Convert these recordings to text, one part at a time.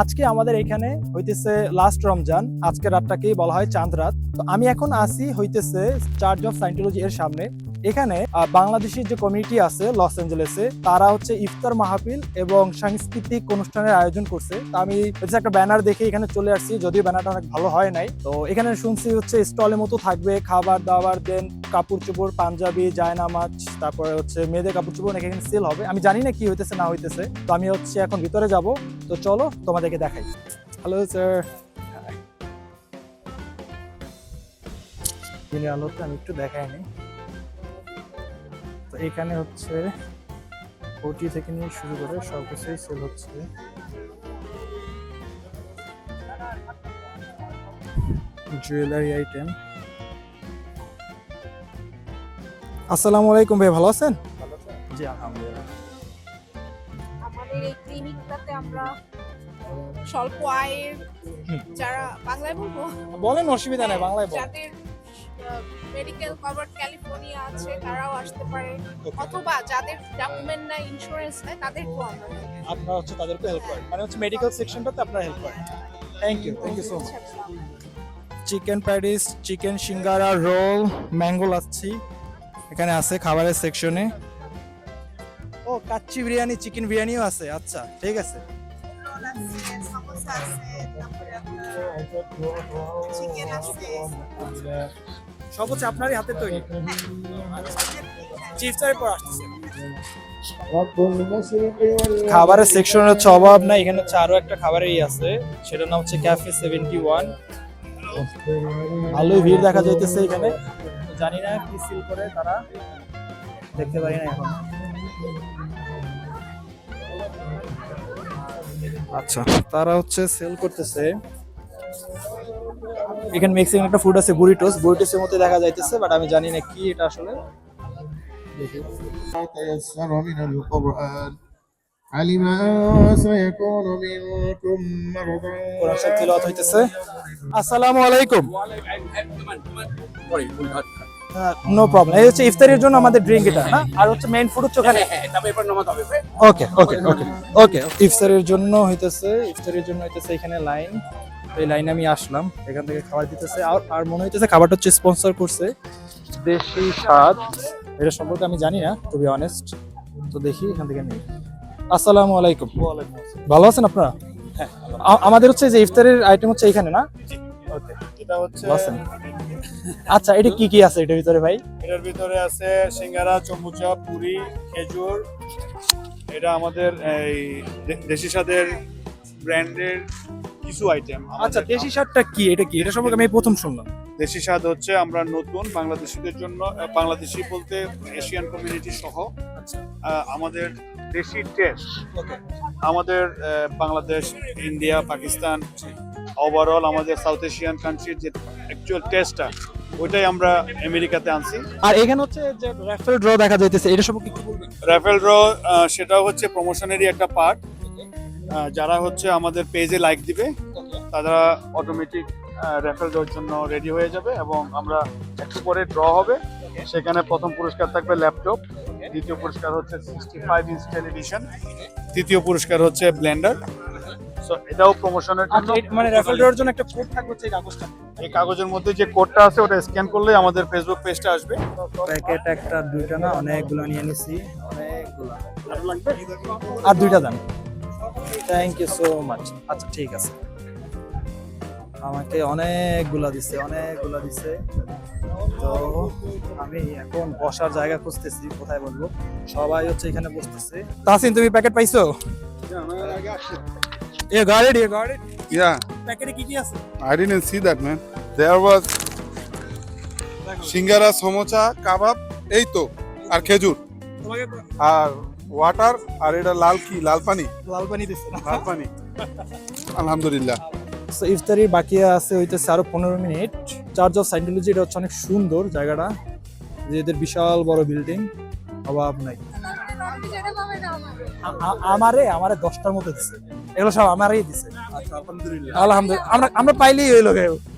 আজকে আমাদের এখানে হইতেছে লাস্ট রমজান। আজকে রাতটাকেই বলা হয় চাঁদ রাত। তো আমি এখন আসি হইতেছে চার্চ অফ সাইন্টোলজি এর সামনে। এখানে বাংলাদেশের যে কমিউনিটি আছে লস অ্যাঞ্জেলেসে তারা হচ্ছে ইফতার মাহফিল এবং সাংস্কৃতিক অনুষ্ঠানের আয়োজন করছে। তো আমি একটা ব্যানার দেখে এখানে চলে আসছি, যদিও ব্যানারটা অনেক ভালো হয় নাই। তো এখানে শুনছি হচ্ছে স্টলের মতো থাকবে, খাবার দাবার দেন কাপড় চোপড়, পাঞ্জাবি, জায়নামাজ, তারপরে হচ্ছে মেয়েদের কাপড় চোপড় এখানে সেল হবে। আমি জানি না কি হইতেছে, না হইতেছে। তো আমি হচ্ছে এখন ভিতরে যাব। তো চলো তোমাদেরকে দেখাই। হ্যালো স্যার দিনের আলোতে আমি একটু দেখাইনি তো এখানে হচ্ছে কোটি থেকে নিয়ে শুরু করে সব কিছুই সেল হচ্ছে। জুয়েলারি আইটেম আসসালামু আলাইকুম ভাই ভালো আছেন? জি আলহামদুলিল্লাহ। আমাদের এই ক্লিনিকটাতে আমরা স্বল্প আয়ের যারা বাংলায় বলব বলেন অসুবিধা নাই বাংলায় বলেন। যাদের মেডিকেল কভার ক্যালিফোর্নিয়া আছে তারাও আসতে পারে। অথবা যাদের ডকুমেন্ট নাই ইন্স্যুরেন্স নাই তাদেরকেও আমরা আপনারা হচ্ছে তাদেরকে হেল্প করেন। মানে হচ্ছে মেডিকেল সেকশনটাতে আপনারা হেল্প করেন। Thank you thank you so much chicken patties chicken singara roll mango lassi এখানে আছে খাবারের সেকশনে ও কাচ্চি বিরিয়ানি চিকেন বিরিয়ানিও আছে। আচ্ছা ঠিক আছে। সব হচ্ছে আপনারই হাতে তৈরি। পর আসতেছে। খাবারের সেকশনের হচ্ছে অভাব নাই, এখানে হচ্ছে আরও একটা খাবারের ই আছে, সেটার নাম হচ্ছে ক্যাফে সেভেন্টি ওয়ান ভালোই ভিড় দেখা যাইতেছে এখানে। জানি না কি সিল করে তারা, দেখতে পারি না এখন। আচ্ছা তারা হচ্ছে সেল করতেছে এখানে মেক্সিকান একটা ফুড আছে বুরিটোস বুরিটোসের মধ্যে দেখা যাইতেছে বাট আমি জানি না কি এটা আসলে দেখি تيسر من القرآن علم أن سيكون منكم مرضى কোরআন শরীফ তিলাওয়াত হইতেছে আসসালামু আলাইকুম নো প্রবলেম এই হচ্ছে ইফতারের জন্য আমাদের ড্রিঙ্ক এটা না আর হচ্ছে মেইন ফুড হচ্ছে ওখানে। ওকে ওকে ওকে ওকে ইফতারের জন্য হইতেছে ইফতারের জন্য হইতেছে এখানে লাইন এই লাইনে আমি আসলাম এখান থেকে খাবার দিতেছে। আর আর মনে হইতেছে খাবারটা হচ্ছে স্পন্সর করছে। দেশি স্বাদ। এটা সম্পর্কে আমি জানি না টু বি অনেস্ট তো দেখি এখান থেকে নিই। আসসালামু আলাইকুম। ভালো আছেন আপনারা? আ- আমাদের হচ্ছে যে ইফতারের আইটেম হচ্ছে এখানে না? এটা হচ্ছে আচ্ছা এটা কি কি আছে এটার ভিতরে ভাই? এটার ভিতরে আছে সিঙ্গারা চমুচা পুরি খেজুর। এটা আমাদের এই দেশি স্বাদের ব্র্যান্ডের কিছু আইটেম আচ্ছা দেশি স্বাদটা কি? এটা কি? এটা সম্পর্কে আমি প্রথম শুনলাম। দেশি স্বাদ হচ্ছে আমরা নতুন বাংলাদেশিদের জন্য বাংলাদেশি বলতে এশিয়ান কমিউনিটি সহ আচ্ছা। আমাদের দেশি টেস্ট আমাদের বাংলাদেশ ইন্ডিয়া পাকিস্তান ওভারঅল আমাদের সাউথ এশিয়ান কান্ট্রির যে অ্যাকচুয়াল টেস্টটা ওইটাই আমরা আমেরিকাতে আনছি। আর এখানে হচ্ছে যে র্যাফেল ড্র দেখা যাইতেছে এটা সম্পর্কে কি বলবেন? রাফেল ড্র সেটা হচ্ছে প্রমোশনেরই একটা পার্ট যারা হচ্ছে আমাদের পেজে লাইক দিবে তারা অটোমেটিক র্যাফেল ড্রর জন্য রেডি হয়ে যাবে এবং আমরা একটু পরে ড্র হবে। সেখানে প্রথম পুরস্কার থাকবে ল্যাপটপ দ্বিতীয় পুরস্কার হচ্ছে সিক্সটি ফাইভ ইঞ্চ টেলিভিশন তৃতীয় পুরস্কার হচ্ছে ব্লেন্ডার সো এটাও প্রমোশনের জন্য মানে র্যাফেল ড্রর জন্য একটা কোড থাকবে হচ্ছে এই কাগজটা। এই কাগজের মধ্যে যে কোডটা আছে ওটা স্ক্যান করলে আমাদের ফেসবুক পেজটা আসবে। প্যাকেট একটা দুইটা না অনেকগুলো নিয়ে নিছি। অনেকগুলো। আর দুইটা দাম থ্যাংক ইউ সো মাচ আচ্ছা ঠিক আছে। আমাকে অনেকগুলা দিছে অনেকগুলা দিছে। তো আমি এখন বসার জায়গা খুঁজতেছি কোথায় বলব সবাই হচ্ছে এখানে বসতেছে। তাসিন তুমি প্যাকেট পাইছো? এ গাড়ি এ গাড়ি Yeah, প্যাকেটে কি কি আছে? I didn't see that, man. There was সিঙ্গারা সমোচা কাবাব এই তো আর খেজুর। তোমাকে আর ওয়াটার আর এটা লাল কি? লাল পানি? লাল পানি দিছে লাল পানি। আলহামদুলিল্লাহ। So, ইফতারি বাকি আছে হইতেছে আরও পনেরো মিনিট। চার্চ অফ সাইন্টোলজি এটা হচ্ছে অনেক সুন্দর জায়গাটা যে এদের বিশাল বড় বিল্ডিং অভাব নাই। আমারে আমারে দশটার মতো দিছে। এগুলো সব আমারই দিছে। আলহামদুলিল্লাহ। আমরা আমরা পাইলেই হইল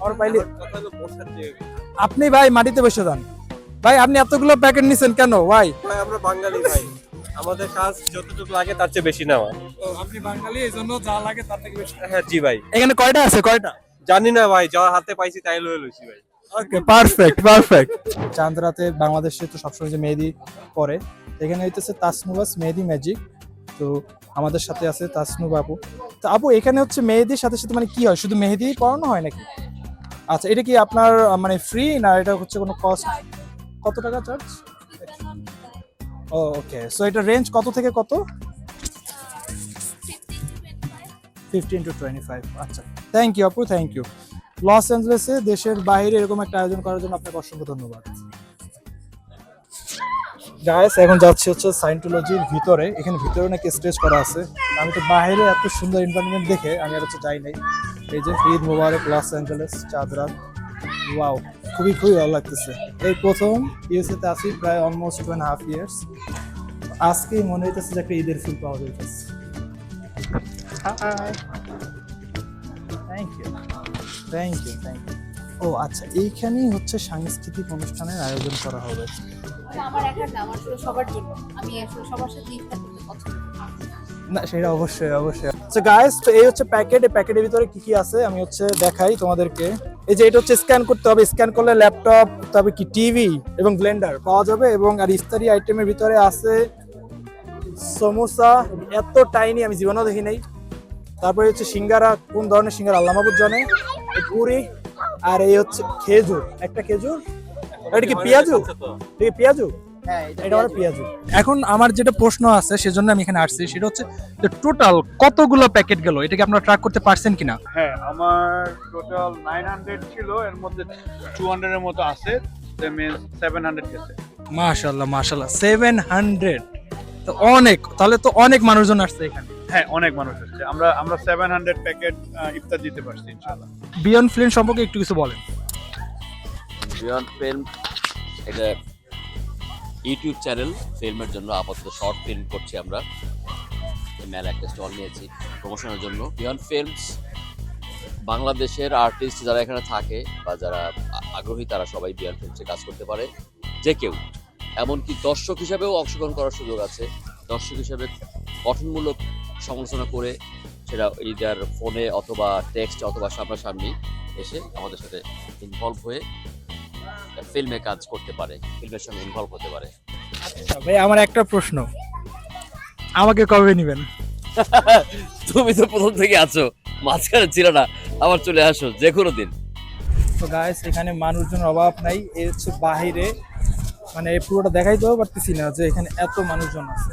আমরা পাইলে আপনি ভাই মাটিতে বসে যান। ভাই আপনি এতগুলো প্যাকেট নিছেন কেন? ভাই ভাই আমরা বাঙালি ভাই। আমাদের কাজ যতটুকু লাগে তার চেয়ে বেশি নেওয়া। আপনি বাঙালি এই জন্য যা লাগে তার থেকে বেশি হ্যাঁ জি ভাই। এখানে কয়টা আছে? কয়টা? জানি না ভাই যা হাতে পাইছি তাই লয়ে লইছি ভাই। ওকে পারফেক্ট পারফেক্ট বাংলাদেশে তো সবসময় যে মেহেদি পরে এখানে হইতেছে তাসনুবাস মেহেদি ম্যাজিক তো আমাদের সাথে আছে তাসনু বাবু তো আপু, এখানে হচ্ছে মেহেদির সাথে সাথে মানে কি হয়? শুধু মেহেদি পড়ানো হয় নাকি? আচ্ছা এটা কি আপনার মানে ফ্রি না এটা হচ্ছে কোনো কস্ট কত টাকা চার্জ ও ওকে সো এটা রেঞ্জ কত থেকে কত? ফিফটিন টু টোয়েন্টি ফাইভ আচ্ছা থ্যাংক ইউ আপু থ্যাংক ইউ লস অ্যাঞ্জেলেসে দেশের বাইরে এরকম একটা আয়োজন করার জন্য আপনাকে অসংখ্য ধন্যবাদ। গাইস এখন যাচ্ছি হচ্ছে সাইন্টোলজির ভিতরে। এখানে ভিতরে নাকি স্টেজ করা আছে। আমি তো বাইরে এত সুন্দর এনভায়রনমেন্ট দেখে আমি আর হচ্ছে যাই নাই। এই যে Eid Mubarak Los Angeles Chand Raat wow খুবই খুবই ভালো লাগতেছে। এই প্রথম ইউএসএ তে আসি প্রায় almost two and half years আজকেই মনে হইতেছে যে একটা ঈদের ফিল পাওয়া যাইতেছে। Thank you thank you thank you ও আচ্ছা এইখানেই হচ্ছে সাংস্কৃতিক অনুষ্ঠানের আয়োজন করা হবে। না সেটা অবশ্যই অবশ্যই। আচ্ছা গাইস তো এই হচ্ছে প্যাকেট এই প্যাকেটের ভিতরে কি কি আছে? আমি হচ্ছে দেখাই তোমাদেরকে। এই যে এটা হচ্ছে স্ক্যান করতে হবে। স্ক্যান করলে ল্যাপটপ তবে কি টিভি এবং ব্লেন্ডার পাওয়া যাবে এবং আর ইফতারি আইটেমের ভিতরে আছে সমোসা। এত টাইনি আমি জীবনেও দেখি নাই। তারপরে হচ্ছে সিঙ্গারা, কোন ধরনের সিঙ্গারা? আল্লাহ জানে। পুরি আর এই হচ্ছে খেজুর। একটা খেজুর এটা কি পেঁয়াজু? এটা কি পেঁয়াজু? পেঁয়াজু। এখন আমার যেটা প্রশ্ন আছে সেজন্য আমি এখানে আসছি। সেটা হচ্ছে টোটাল কতগুলো প্যাকেট গেল? এটা কি আপনারা ট্র্যাক করতে পারছেন কিনা? হ্যাঁ আমার টোটাল নাইন হান্ড্রেড ছিল এর মধ্যে টু হান্ড্রেডের মতো আছে। মিনস সেভেন হান্ড্রেড গেছে। মাশাল্লাহ মাশাল্লাহ সেভেন হান্ড্রেড তো অনেক তাহলে তো অনেক মানুষজন আসছে এখানে। হ্যাঁ অনেক মানুষ আসছে। আমরা আমরা সেভেন হান্ড্রেড প্যাকেট ইফতার দিতে পারছি ইনশাল্লাহ বিয়ন্ড ফিল্ম সম্পর্কে একটু কিছু বলেন। বিয়ন্ড ফিল্ম এটা ইউটিউব চ্যানেল ফিল্মের জন্য আপাতত শর্ট ফিল্ম করছি আমরা। মেলা একটা স্টল নিয়েছি প্রমোশনের জন্য। বিয়ন্ড ফিল্মস, বাংলাদেশের আর্টিস্ট যারা এখানে থাকে বা যারা আগ্রহী, তারা সবাই বিয়ন্ড ফিল্মসে কাজ করতে পারে। যে কেউ। এমনকি দর্শক হিসাবেও অংশগ্রহণ করার সুযোগ আছে। দর্শক হিসাবে গঠনমূলক সমালোচনা করে সেটা ইদার ফোনে অথবা টেক্সট অথবা সামনাসামনি এসে আমাদের সাথে ইনভলভ হয়ে ফিল্মে কাজ করতে পারে ফিল্মের সঙ্গে ইনভলভ হতে পারে। আচ্ছা, ভাই আমার একটা প্রশ্ন। আমাকে কবে নেবেন? তুমি তো প্রথম থেকে আছো মাঝখানে ছিল না আবার চলে আসো যে কোনো দিন। তো গাইস এখানে মানুষজন অভাব নাই এর হচ্ছে বাহিরে। মানে পুরোটা দেখাই তো পারতেছি না যে এখানে এত মানুষজন আছে।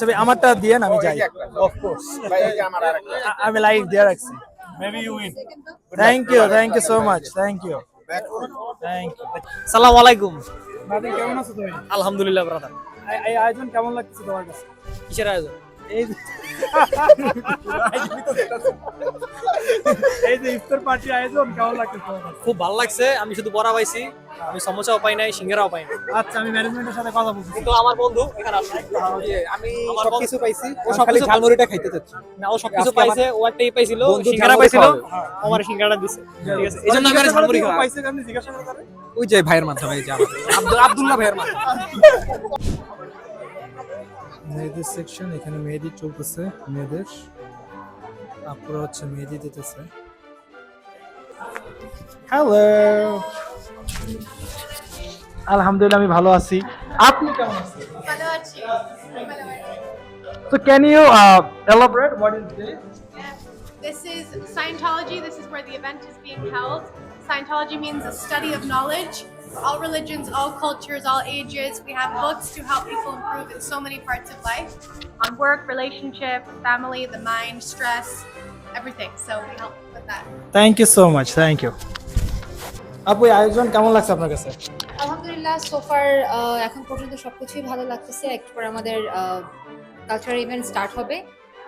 ভাই, আমারটা দিয়ে আমি যাই। অফকোর্স আমি লাইক দিয়ে রাখছি। Maybe you win thank you thank you so much thank you thank you সালাম আলাইকুম। কেমন আছো তুমি? আলহামদুলিল্লাহ ব্রাদার এই- এই আয়োজন কেমন লাগছে তোমার কাছে? কিসের আয়োজন? এই যে- এই ইফতার পার্টি আয়োজন কেমন লাগছে খুব ভালো লাগছে। আমি শুধু বড়া পাইছি আমি সমোসাও পাই নাই সিঙ্গারাও পাই নাই। আচ্ছা আমি ম্যানেজমেন্টের সাথে কথা বলছি। কিন্তু আমার বন্ধু এখানে আসছে। আমি আমার সবকিছু পাইছি ও সবকিছু- ঝালমুড়িটা খাইতে চাচ্ছি। না ও সবকিছু পাইছে ও একটাই পাইছিল সিঙ্গারা পাইছিল আমার সিঙ্গারা দিছে। ঠিক আছে। এই জন্য আমি ঝালমুড়ি খাওয়া। পাইছে কেমনি জিজ্ঞাসা করে ওই যে ভাইয়ের মাধ্যমে এই যে আব্দুল আব্দুল্লাহ ভাইয়ের মাধ্যমে। মেয়েদের সেকশন এখানে মেহেদি চলতেছে মেয়েদের আপুরা হচ্ছে মেহেদি দিতেছে হ্যালো আলহামদুলিল্লাহ আমি ভালো আছি আপনি কেমন আছেন ভালো আছি So can you uh, elaborate what is this? This is Scientology. This is where the event is being held. Scientology means a study of knowledge. All religions, all cultures, all ages. We have books to help people improve in so many parts of life on work, relationship, family, the mind, stress, everything. So we help with that. Thank you so much. Thank you. আপু আয়োজন কেমন লাগছে আপনার কাছে আলহামদুলিল্লাহ সোফার এখন পর্যন্ত সবকিছুই ভালো লাগতেছে একটু পরে আমাদের কালচারাল ইভেন্ট স্টার্ট হবে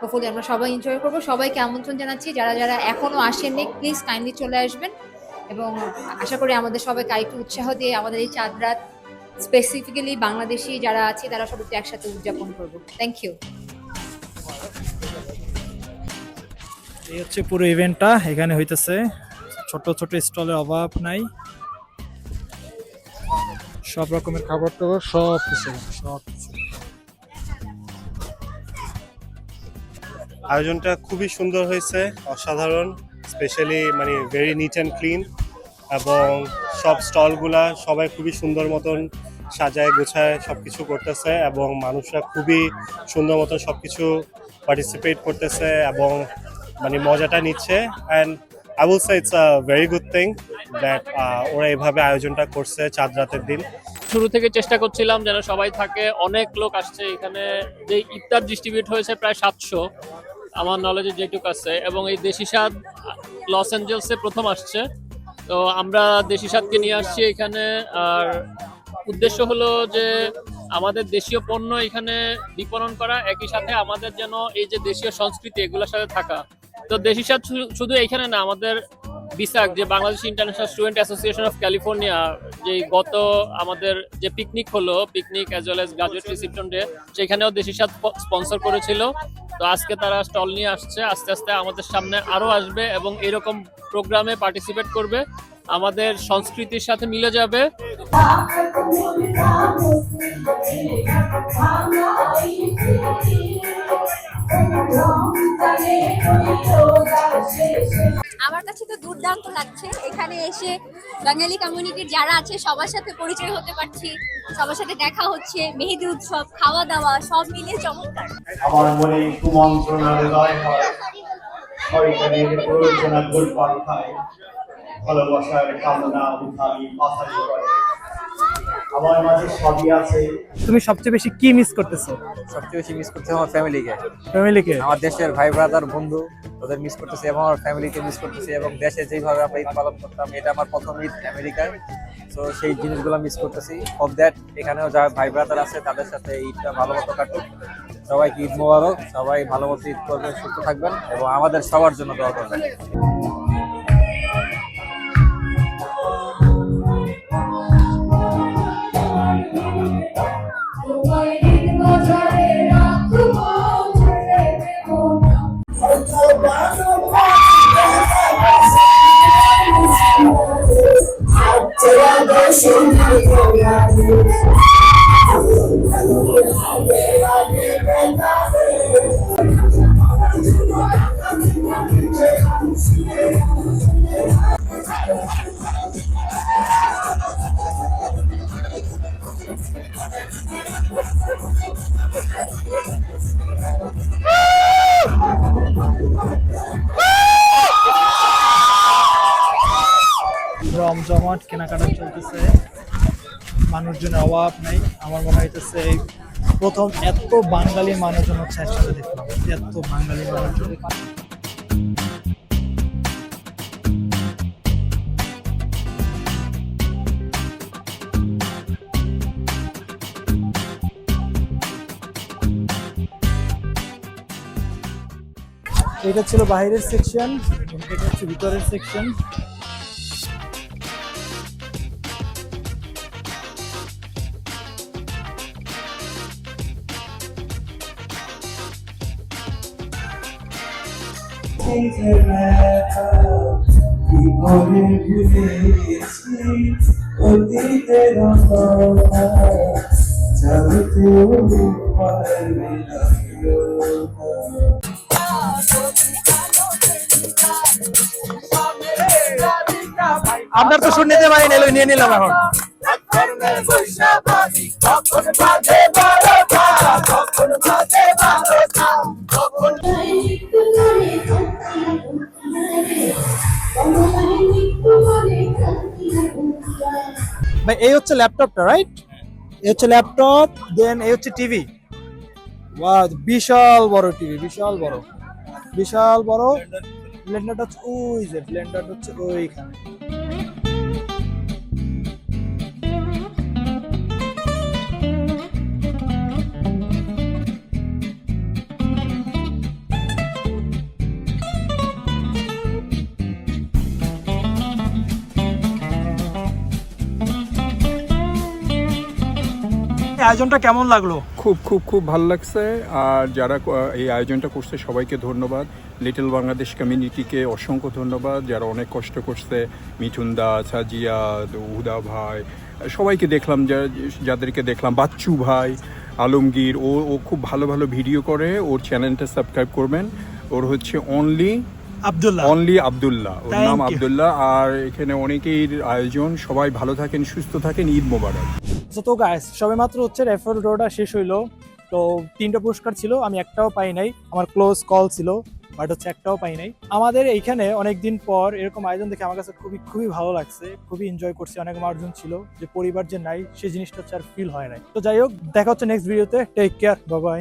হোপফুলি আমরা সবাই এনজয় করব সবাইকে আমন্ত্রণ জানাচ্ছি যারা যারা এখনও আসেননি প্লিজ কাইন্ডলি চলে আসবেন এবং আশা করি আমাদের সবাইকে আরেকটু উৎসাহ দিয়ে আমাদের এই চাঁদ রাত স্পেসিফিক্যালি বাংলাদেশি যারা আছে তারা সবাই একসাথে উদযাপন করব। থ্যাংক ইউ এই হচ্ছে পুরো ইভেন্টটা এখানে হইতেছে ছোট ছোট স্টলের অভাব নাই। সব রকমের খাবার টাবার সব কিছু সব কিছু। আয়োজনটা খুবই সুন্দর হয়েছে অসাধারণ। স্পেশালি মানে ভেরি নিট অ্যান্ড ক্লিন এবং সব স্টলগুলা সবাই খুবই সুন্দর মতন সাজায়, গোছায় সব কিছু করতেছে এবং মানুষরা খুবই সুন্দর মতন সব কিছু পার্টিসিপেট করতেছে এবং মানে মজাটা নিচ্ছে and I will say it's a very good thing that ওরা এভাবে আয়োজনটা করছে চাঁদ রাতের দিন। শুরু থেকে চেষ্টা করছিলাম যেন সবাই থাকে। অনেক লোক আসছে এখানে। যে ইফতার ডিস্ট্রিবিউট হয়েছে প্রায় সাতশো। আমার নলেজে যেটুকু আছে, এবং এই দেশি স্বাদ লস অ্যাঞ্জেলসে প্রথম আসছে। তো আমরা দেশি স্বাদকে নিয়ে আসছি এখানে, আর উদ্দেশ্য হলো যে আমাদের দেশীয় পণ্য এখানে বিপণন করা একই সাথে আমাদের যেন এই যে দেশীয় সংস্কৃতি এগুলোর সাথে থাকা। তো দেশি স্বাদ শুধু এখানে না, আমাদের বিসাক, যে Bangladesh International Student Association of California যে গত আমাদের যে পিকনিক হলো picnic as well as graduate reception day সেখানেও দেশের সাথে স্পন্সর করেছিল। তো আজকে তারা স্টল নিয়ে আসছে, আস্তে আস্তে আমাদের সামনে আরও আসবে এবং এরকম প্রোগ্রামে পার্টিসিপেট করবে। আমাদের সংস্কৃতির সাথে মিলে যাবে। আমার কাছে তো দুর্দান্ত লাগছে। এখানে এসে বাঙালি কমিউনিটির যারা আছে, সবার সাথে পরিচয় হতে পারছি, সবার সাথে দেখা হচ্ছে, মেহেদি উৎসব, খাওয়া দাওয়া, সব মিলিয়ে চমৎকার। আমার মনে কুমন্ত্রণা হৃদয় হয়। ভালোবাসার কামনা উঠাই করে আমার মাঝে সবই আছে। তুমি সবচেয়ে বেশি কি মিস করতেছো? সবচেয়ে বেশি মিস করতেছি আমার ফ্যামিলিকে ফ্যামিলিকে আমার দেশের ভাই ব্রাদার বন্ধু ওদের মিস করতেছি এবং আমার ফ্যামিলিকে মিস করতেছি এবং দেশে যেভাবে আমরা ঈদ পালন করতাম এটা আমার প্রথম ঈদ আমেরিকায়। তো সেই জিনিসগুলো মিস করতেছি। অফ দ্যাট এখানেও যারা ভাই ব্রাদার আছে তাদের সাথে ঈদটা ভালো মতো কাটুক। সবাইকে ঈদ মোবারক। সবাই ভালো মতো ঈদ করবেন সুস্থ থাকবেন এবং আমাদের সবার জন্য দোয়া করবেন। অভাব নাই। আমার মনে হইতেছে প্রথম এত বাঙালি মানুষজন হচ্ছে একসাথে দেখলাম। এত বাঙালি মানুষজন। এটা ছিল বাইরের সেকশন এটা হচ্ছে ভিতরের সেকশন আপনার তো শুনতে পারি নিল নিয়ে নিলাম এখন। ভাই এই হচ্ছে ল্যাপটপটা রাইট এই হচ্ছে ল্যাপটপ দেন এই হচ্ছে টিভি ওয়াও বিশাল বড় টিভি বিশাল বড়। বিশাল বড়। ব্লেন্ডারটা হচ্ছে ওই যে ব্লেন্ডারটা হচ্ছে ওইখানে। আয়োজনটা কেমন লাগল? খুব খুব খুব ভালো লাগছে। আর যারা এই আয়োজনটা করছে সবাইকে ধন্যবাদ। লিটল বাংলাদেশ কমিউনিটিকে অসংখ্য ধন্যবাদ যারা অনেক কষ্ট করছে। মিঠুন দা সাজিয়া হুদা ভাই সবাইকে দেখলাম যাদেরকে দেখলাম বাচ্চু ভাই আলমগীর ও ও খুব ভালো ভালো ভিডিও করে ওর চ্যানেলটা সাবস্ক্রাইব করবেন। ওর হচ্ছে অনলি আব্দুল্লাহ। অনলি আবদুল্লাহ। ওর নাম. আবদুল্লাহ। আর এখানে অনেকেই আয়োজন। সবাই ভালো থাকেন সুস্থ থাকেন। ঈদ মোবারক। So, তো গাইস সবে মাত্র হচ্ছে রেফার ড্রটা শেষ হইল। তো তিনটা পুরস্কার ছিল আমি একটাও পাই নাই। আমার ক্লোজ কল ছিল বাট হচ্ছে একটাও পাই নাই। আমাদের এইখানে অনেকদিন পর এরকম আয়োজন দেখে আমার কাছে খুবই খুবই ভালো লাগছে। খুবই এনজয় করছি অনেক মার্জন ছিল। যে পরিবার যে নাই সেই জিনিসটা হচ্ছে আর ফিল হয় নাই। তো যাই হোক দেখা হচ্ছে নেক্সট ভিডিওতে টেক কেয়ার বাবাই